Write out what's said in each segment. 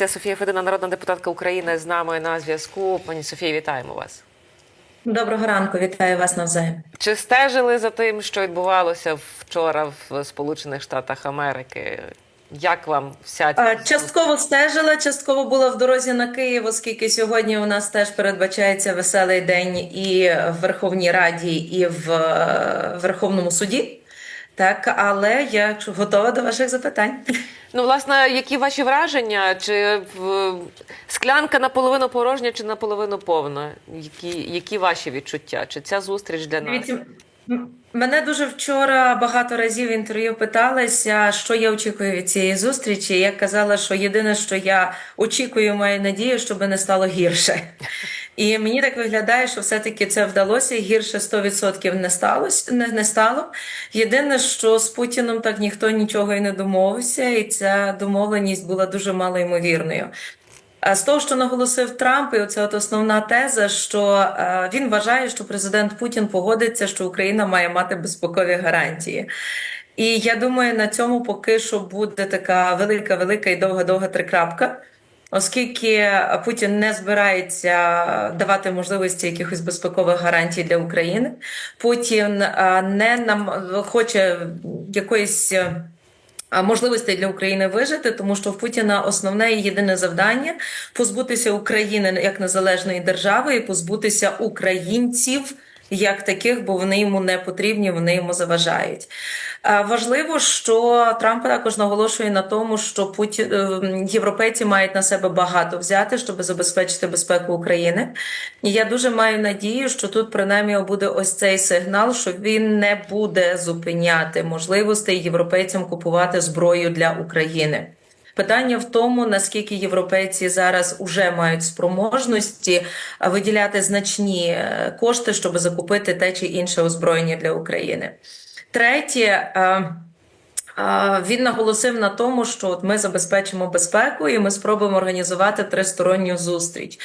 Це Софія Федина, народна депутатка України, з нами на зв'язку. Пані Софія, вітаємо вас. Доброго ранку, вітаю вас навзаєм. Чи стежили за тим, що відбувалося вчора в Сполучених Штатах Америки? Як вам вся ця Частково стежила, частково була в дорозі на Київ, оскільки сьогодні у нас теж передбачається веселий день і в Верховній Раді, і в е, Верховному суді. Так, але я готова до ваших запитань. Ну, власне, які ваші враження? Чи склянка наполовину порожня, чи наполовину повна? Які, які ваші відчуття? Чи ця зустріч для нас? Мене дуже вчора багато разів в інтерв'ю питалися, що я очікую від цієї зустрічі. Я казала, що єдине, що я очікую, маю надію, щоб не стало гірше. І мені так виглядає, що все-таки це вдалося. Гірше 100% не сталося, не, не стало. Єдине, що з Путіном так ніхто нічого і не домовився, і ця домовленість була дуже малоймовірною. А з того, що наголосив Трамп, і оце от основна теза, що е, він вважає, що президент Путін погодиться, що Україна має мати безпекові гарантії. І я думаю, на цьому поки що буде така велика, велика і довга, довга трикрапка. Оскільки Путін не збирається давати можливості якихось безпекових гарантій для України, Путін е, не нам хоче якоїсь. е, можливостей для України вижити, тому що в Путіна основне і єдине завдання позбутися України як незалежної держави і позбутися українців як таких, бо вони йому не потрібні, вони йому заважають. Важливо, що Трамп також наголошує на тому, що Путін е, європейці мають на себе багато взяти, щоб забезпечити безпеку України. І я дуже маю надію, що тут принаймні буде ось цей сигнал, що він не буде зупиняти можливостей європейцям купувати зброю для України. Питання в тому, наскільки європейці зараз уже мають спроможності виділяти значні е, кошти, щоб закупити те чи інше озброєння для України. Третє. Він наголосив на тому, що от ми забезпечимо безпеку і ми спробуємо організувати тристоронню зустріч.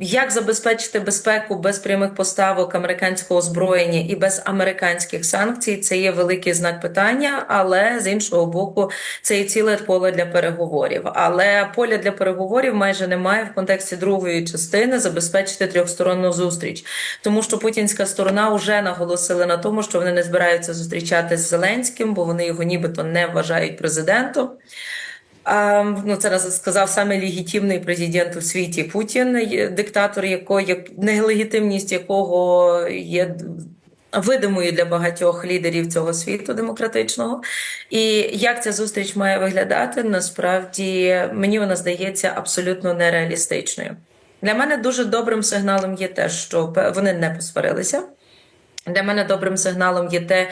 Як забезпечити безпеку без прямих поставок американського озброєння і без американських санкцій? Це є великий знак питання, але з іншого боку, це є ціле поле для переговорів. Але поля для переговорів майже немає в контексті другої частини забезпечити трьохсторонну зустріч, тому що путінська сторона вже наголосила на тому, що вони не збираються зустрічатися з Зеленським, бо вони його нібито не вважають президентом. А, ну, це сказав саме легітимний президент у світі Путін, диктатор, як нелегітимність якого є видимою для багатьох лідерів цього світу демократичного. І як ця зустріч має виглядати, насправді мені вона здається абсолютно нереалістичною. Для мене дуже добрим сигналом є те, що вони не посварилися. Для мене добрим сигналом є те,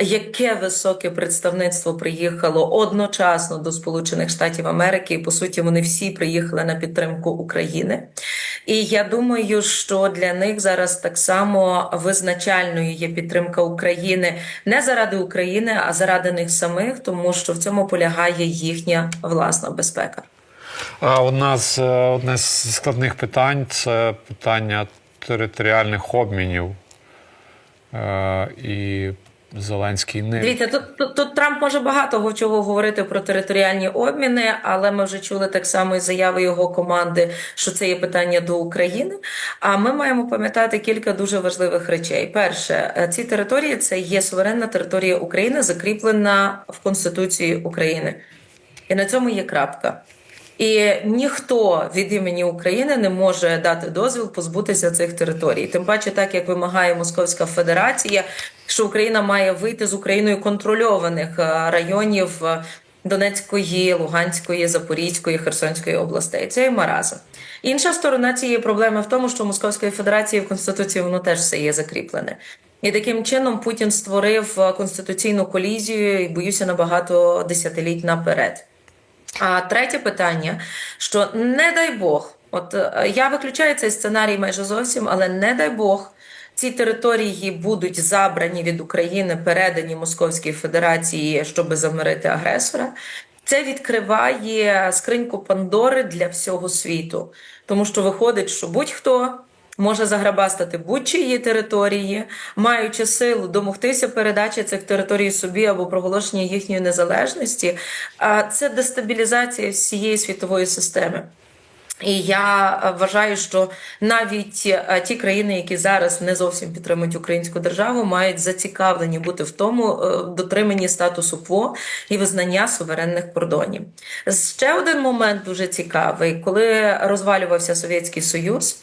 яке високе представництво приїхало одночасно до Сполучених Штатів Америки, і по суті вони всі приїхали на підтримку України. І я думаю, що для них зараз так само визначальною є підтримка України не заради України, а заради них самих, тому що в цьому полягає їхня власна безпека. Одна з, е, одне з складних питань це питання територіальних обмінів. Е, І Зеленський не Дивіться, тут, тут, тут Трамп може багато чого говорити про територіальні обміни, але ми вже чули так само і заяви його команди, що це є питання до України. А ми маємо пам'ятати кілька дуже важливих речей. Перше, е, ці території це є суверенна територія України, закріплена в Конституції України. І на цьому є крапка. І ніхто від імені України не може дати дозвіл позбутися цих територій. Тим паче, так як вимагає Московська Федерація, що Україна має вийти з Україною контрольованих е, районів е, Донецької, Луганської, Запорізької, Херсонської областей. Це є маразм. Інша сторона цієї проблеми в тому, що Московської Федерації в Конституції воно теж все є закріплене. І таким чином Путін створив е, конституційну колізію і боюся на багато десятиліть наперед. А третє питання: що не дай Бог, от е, я виключаю цей сценарій майже зовсім, але не дай Бог. Ці території будуть забрані від України, передані Московській Федерації, щоб замирити агресора. Це відкриває скриньку Пандори для всього світу, тому що виходить, що будь-хто може заграбастати будь-чиї території, маючи силу домогтися передачі цих територій собі або проголошення їхньої незалежності, а це дестабілізація всієї світової системи. І я вважаю, що навіть е, ті країни, які зараз не зовсім підтримують українську державу, мають зацікавлені бути в тому е, дотриманні статусу кво і визнання суверенних кордонів. Ще один момент дуже цікавий, коли розвалювався Совєтський Союз.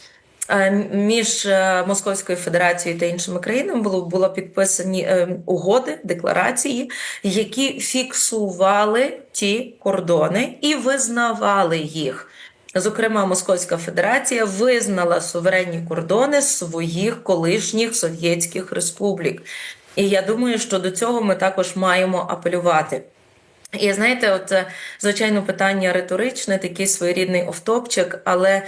Е, Між е, Московською Федерацією та іншими країнами було, було підписані е, угоди, декларації, які фіксували ті кордони і визнавали їх. Зокрема, Московська Федерація визнала суверенні кордони своїх колишніх совєтських республік. І я думаю, що до цього ми також маємо апелювати. І знаєте, от е, звичайно, питання риторичне, такий своєрідний офтопчик, але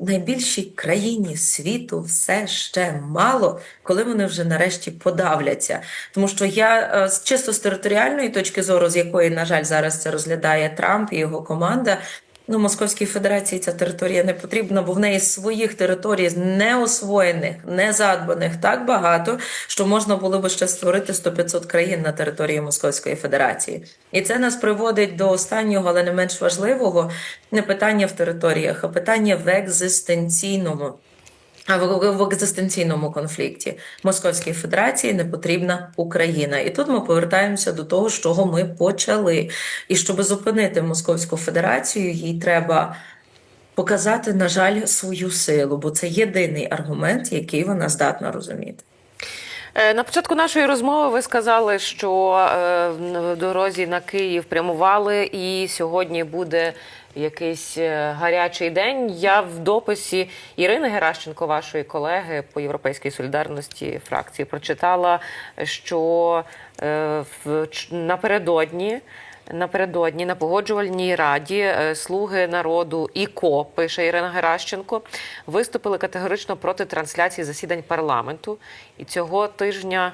найбільшій країні світу все ще мало, коли вони вже нарешті подавляться. Тому що я е, чисто з територіальної точки зору, з якої, на жаль, зараз це розглядає Трамп і його команда. Ну, Московській Федерації ця територія не потрібна, бо в неї своїх територій неосвоєних, незадбаних так багато, що можна було би ще створити 100-500 країн на території Московської Федерації. І це нас приводить до останнього, але не менш важливого, не питання в територіях, а питання в екзистенційному. А в, в екзистенційному конфлікті Московській Федерації не потрібна Україна. І тут ми повертаємося до того, з чого ми почали. І щоб зупинити Московську Федерацію, їй треба показати, на жаль, свою силу, бо це єдиний аргумент, який вона здатна розуміти. Е, На початку нашої розмови ви сказали, що е, в дорозі на Київ прямували, і сьогодні буде якийсь е, гарячий день. Я в дописі Ірини Геращенко, вашої колеги по європейській солідарності фракції, прочитала, що е, напередодні. Напередодні на погоджувальній раді е, слуги народу і КО, пише Ірина Геращенко, виступили категорично проти трансляції засідань парламенту. І цього тижня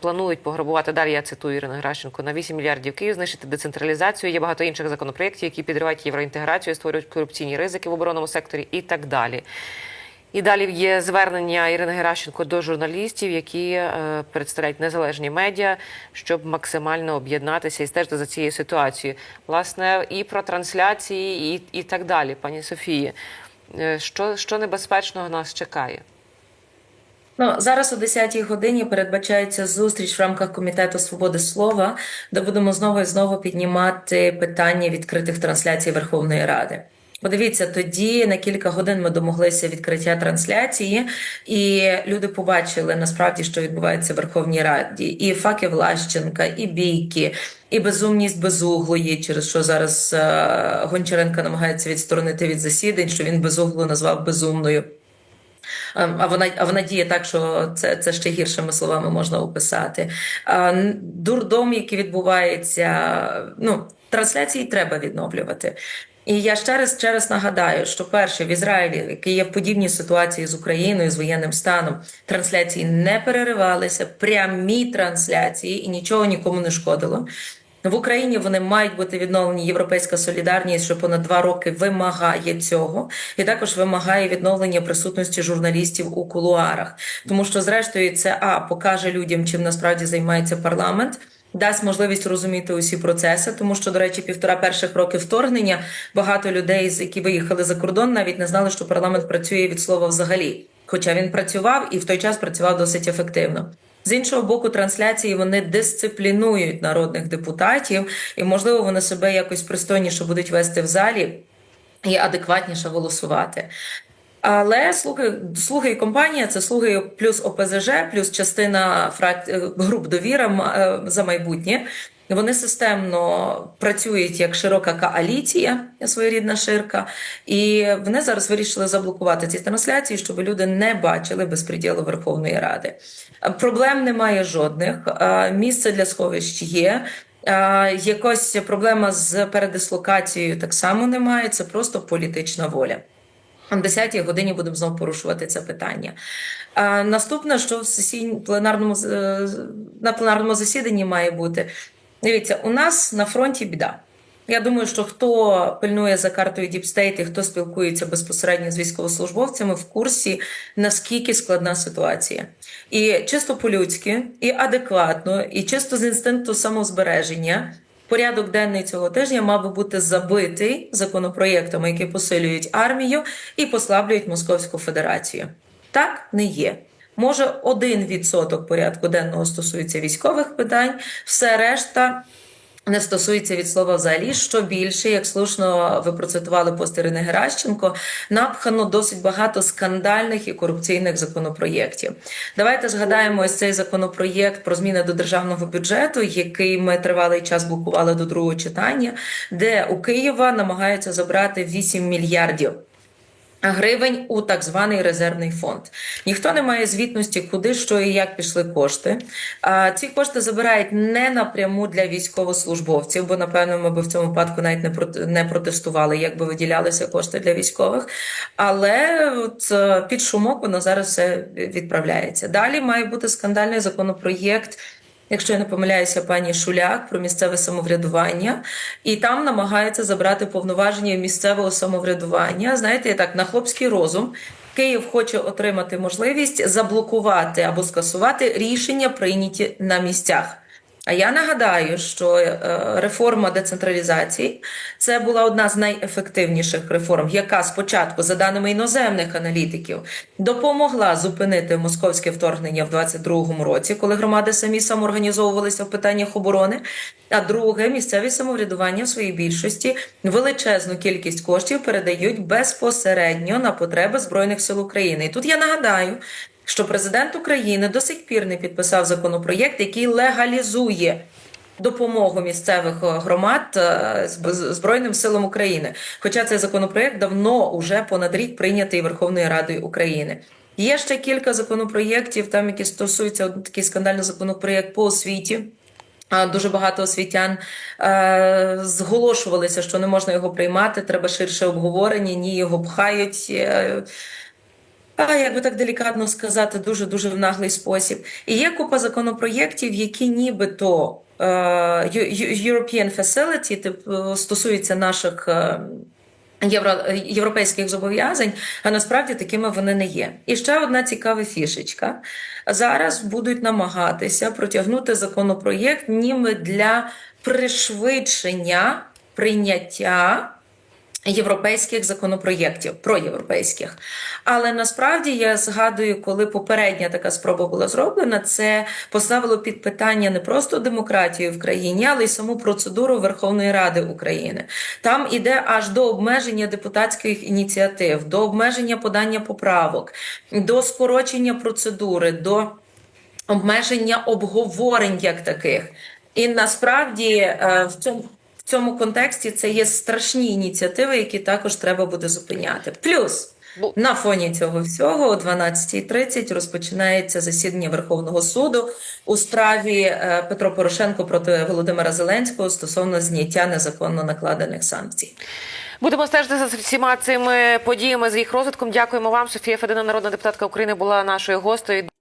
планують пограбувати далі. Я цитую Ірину Геращенко на 8 мільярдів Київ, знищити децентралізацію. Є багато інших законопроєктів, які підривають євроінтеграцію, створюють корупційні ризики в оборонному секторі і так далі. І далі є звернення Ірини Геращенко до журналістів, які е, представляють незалежні медіа, щоб максимально об'єднатися і стежити за цією ситуацією. Власне, і про трансляції, і, і так далі, пані Софії. Е, Що, що небезпечного нас чекає? Ну, зараз о 10-й годині передбачається зустріч в рамках комітету свободи слова, де будемо знову і знову піднімати питання відкритих трансляцій Верховної Ради. Подивіться, тоді на кілька годин ми домоглися відкриття трансляції, і люди побачили насправді, що відбувається в Верховній Раді. І факи Влащенка, і бійки, і безумність безуглої, через що зараз е, Гончаренко намагається відсторонити від засідань, що він безуглу назвав безумною. Ем, А вона, а вона діє так, що це, це ще гіршими словами можна описати. Дурдом, який відбувається, ну, трансляції треба відновлювати. І я ще раз, ще раз нагадаю, що перше в Ізраїлі, який є в подібній ситуації з Україною з воєнним станом, трансляції не переривалися, прямі трансляції і нічого нікому не шкодило. В Україні вони мають бути відновлені. Європейська солідарність, що понад два роки вимагає цього, і також вимагає відновлення присутності журналістів у кулуарах. Тому що, зрештою, це а покаже людям, чим насправді займається парламент. Дасть можливість розуміти усі процеси, тому що, до речі, півтора перших років вторгнення багато людей, з- які виїхали за кордон, навіть не знали, що парламент працює від слова взагалі. Хоча він працював і в той час працював досить ефективно. З іншого боку, трансляції вони дисциплінують народних депутатів, і можливо вони себе якось пристойніше будуть вести в залі і адекватніше голосувати. Але слуги, слуги і компанія це слуги плюс ОПЗЖ, плюс частина фрак... е, груп довіра е, за майбутнє. Вони системно працюють як широка коаліція, своєрідна ширка, і вони зараз вирішили заблокувати ці трансляції, щоб люди не бачили безпреділу Верховної Ради. Проблем немає жодних. Місце для сховищ є. Якось проблема з передислокацією так само немає. Це просто політична воля. О 10-й годині будемо знову порушувати це питання. Наступне, що в сесійному пленарному е, на пленарному засіданні має бути. Дивіться, у нас на фронті біда. Я думаю, що хто пильнує за картою Діпстейт і хто спілкується безпосередньо з військовослужбовцями, в курсі наскільки складна ситуація. І чисто по-людськи, і адекватно, і чисто з інстинкту самозбереження. Порядок денний цього тижня мав би бути забитий законопроєктами, які посилюють армію і послаблюють Московську Федерацію. Так не є. Може, один відсоток порядку денного стосується військових питань, все решта не стосується від слова взагалі. Що більше, як слушно ви процитували пост Ірини Геращенко, напхано досить багато скандальних і корупційних законопроєктів. Давайте згадаємо ось цей законопроєкт про зміни до державного бюджету, який ми тривалий час блокували до другого читання, де у Києва намагаються забрати 8 мільярдів гривень у так званий резервний фонд. Ніхто не має звітності, куди, що і як пішли кошти. Ці кошти забирають не напряму для військовослужбовців, бо напевно ми би в цьому випадку навіть не протестували, як би виділялися кошти для військових. Але от е, під шумок воно зараз все відправляється. Далі має бути скандальний законопроєкт. Якщо я не помиляюся, пані Шуляк про місцеве самоврядування, і там намагається забрати повноваження місцевого самоврядування. Знаєте, так на хлопський розум. Київ хоче отримати можливість заблокувати або скасувати рішення, прийняті на місцях. А я нагадаю, що е, реформа децентралізації це була одна з найефективніших реформ, яка спочатку, за даними іноземних аналітиків, допомогла зупинити московське вторгнення в 22-му році, коли громади самі самоорганізовувалися в питаннях оборони. А друге, місцеві самоврядування в своїй більшості величезну кількість коштів передають безпосередньо на потреби збройних сил України. І тут я нагадаю, що президент України до сих пір не підписав законопроєкт, який легалізує допомогу місцевих е, громад е, Збройним силам України. Хоча цей законопроєкт давно уже понад рік прийнятий Верховною Радою України. Є ще кілька законопроєктів, там які стосуються такий скандальний законопроєкт по освіті. Дуже багато освітян е, зголошувалися, що не можна його приймати, треба ширше обговорення, ні, його пхають. А, як так делікатно сказати, дуже дуже в наглий спосіб. І є купа законопроєктів, які нібито е, European Facility, типу, стосуються наших. е, Євро, європейських зобов'язань, а насправді такими вони не є. І ще одна цікава фішечка. Зараз будуть намагатися протягнути законопроєкт ніби для пришвидшення прийняття європейських законопроєктів, проєвропейських. Але насправді я згадую, коли попередня така спроба була зроблена, це поставило під питання не просто демократію в країні, але й саму процедуру Верховної Ради України. Там іде аж до обмеження депутатських ініціатив, до обмеження подання поправок, до скорочення процедури, до обмеження обговорень як таких. І насправді е, в цьому. В цьому контексті це є страшні ініціативи, які також треба буде зупиняти. Плюс на фоні цього всього о 12.30 розпочинається засідання Верховного суду у справі е, Петро Порошенко проти Володимира Зеленського стосовно зняття незаконно накладених санкцій. Будемо стежити за всіма цими подіями з їх розвитком. Дякуємо вам. Софія Федина, народна депутатка України, була нашою гостею.